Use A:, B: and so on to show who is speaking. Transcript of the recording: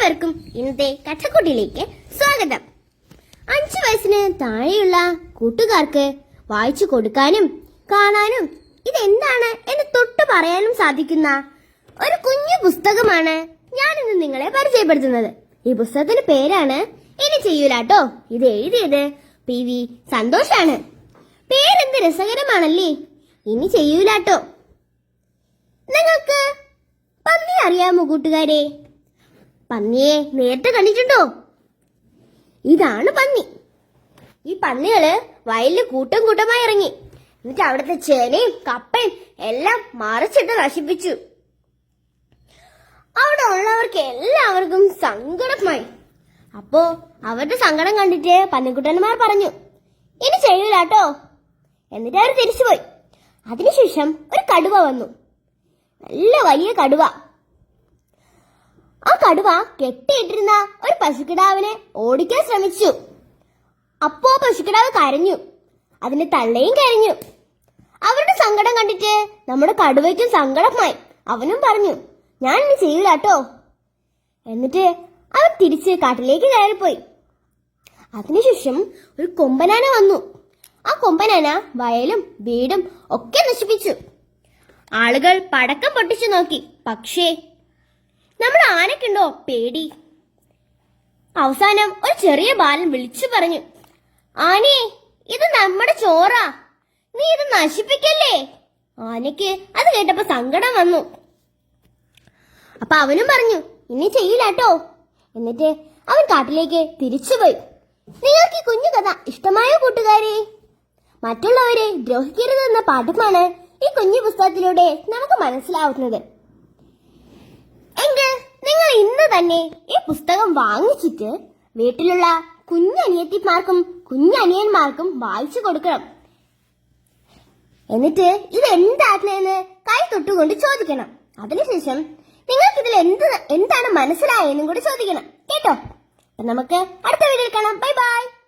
A: എല്ലാവർക്കും ഇന്നത്തെ കഥക്കൂട്ടിലേക്ക് സ്വാഗതം. അഞ്ചു വയസ്സിന് താഴെയുള്ള കൂട്ടുകാർക്ക് വായിച്ചു കൊടുക്കാനും കാണാനും ഇതെന്താണ് എന്ന് തൊട്ട് പറയാനും സാധിക്കുന്ന ഒരു കുഞ്ഞു പുസ്തകമാണ് ഞാൻ ഇന്ന് നിങ്ങളെ പരിചയപ്പെടുത്തുന്നത്. ഈ പുസ്തകത്തിന്റെ പേരാണ് ഇനി ചെയ്യൂലാട്ടോ. ഇത് എഴുതിയത് പി വി സന്തോഷാണ്. പേരെന്ത് രസകരമാണല്ലേ? ഇനി ചെയ്യൂലാട്ടോ. നിങ്ങൾക്ക് പന്നി അറിയാമോ കൂട്ടുകാരെ? പന്നിയെ നേരത്തെ കണ്ടിട്ടുണ്ടോ? ഇതാണ് പന്നി. ഈ പന്നികൾ വയലിൽ കൂട്ടം കൂട്ടമായി ഇറങ്ങി. എന്നിട്ട് അവിടുത്തെ ചേനയും കപ്പയും എല്ലാം മറിച്ചിട്ട് നശിപ്പിച്ചു. അവിടെ ഉള്ളവർക്ക് എല്ലാവർക്കും സങ്കടമായി. അപ്പോ അവരുടെ സങ്കടം കണ്ടിട്ട് പന്നിക്കുട്ടന്മാർ പറഞ്ഞു ഇനി ചെയ്യൂലാട്ടോ. എന്നിട്ട് അവർ തിരിച്ചുപോയി. അതിനുശേഷം ഒരു കടുവ വന്നു. നല്ല വലിയ കടുവ. ആ കടുവ കെട്ടിയിട്ടിരുന്ന ഒരു പശുക്കിടാവിനെ ഓടിക്കാൻ ശ്രമിച്ചു. അപ്പോ പശുക്കിടാവ് കരഞ്ഞു. അതിന്റെ തള്ളയും കരഞ്ഞു. അവരുടെ സങ്കടം കണ്ടിട്ട് നമ്മുടെ കടുവയ്ക്കും സങ്കടമായി. അവനും പറഞ്ഞു ഞാൻ ഇനി ചെയ്യില്ല കേട്ടോ എന്നിട്ട് അവൻ തിരിച്ച് കാട്ടിലേക്ക് കയറിപ്പോയി. അതിനുശേഷം ഒരു കൊമ്പനാന വന്നു. ആ കൊമ്പനാന വയലും വീടും ഒക്കെ നശിപ്പിച്ചു. ആളുകൾ പടക്കം പൊട്ടിച്ചു നോക്കി. പക്ഷേ നമ്മുടെ ആനക്കുണ്ടോ പേടി? അവസാനം ഒരു ചെറിയ ബാലൻ വിളിച്ചു പറഞ്ഞു ആനേ ഇത് നമ്മുടെ ചോറാ. നീ ഇത് നശിപ്പിക്കല്ലേ? ആനയ്ക്ക് അത് കേട്ടപ്പോ സങ്കടം വന്നു. അപ്പൊ അവനും പറഞ്ഞു ഇനി ചെയ്യില്ലാട്ടോ എന്നിട്ട് അവൻ കാട്ടിലേക്ക് തിരിച്ചുപോയി നിങ്ങൾക്ക് ഈ കുഞ്ഞു കഥ ഇഷ്ടമായ കൂട്ടുകാരെ? മറ്റുള്ളവരെ ദ്രോഹിക്കരുതെന്ന പാഠമാണ് ഈ കുഞ്ഞു പുസ്തകത്തിലൂടെ നമുക്ക് മനസ്സിലാവുന്നത്. തന്നെ ഈ പുസ്തകം വാങ്ങിച്ചിട്ട് വീട്ടിലുള്ള കുഞ്ഞനിയത്തിമാർക്കും കുഞ്ഞനിയന്മാർക്കും വായിച്ചു കൊടുക്കണം. എന്നിട്ട് ഇത് എന്താണെന്ന് കൈ തൊട്ടുകൊണ്ട് ചോദിക്കണം. അതിനുശേഷം നിങ്ങൾക്ക് ഇതിൽ എന്ത് എന്താണ് മനസ്സിലായെന്നും കൂടി ചോദിക്കണം. കേട്ടോ? അപ്പൊ നമുക്ക് അടുത്ത വീഡിയോയിൽ കാണാം. Bye bye.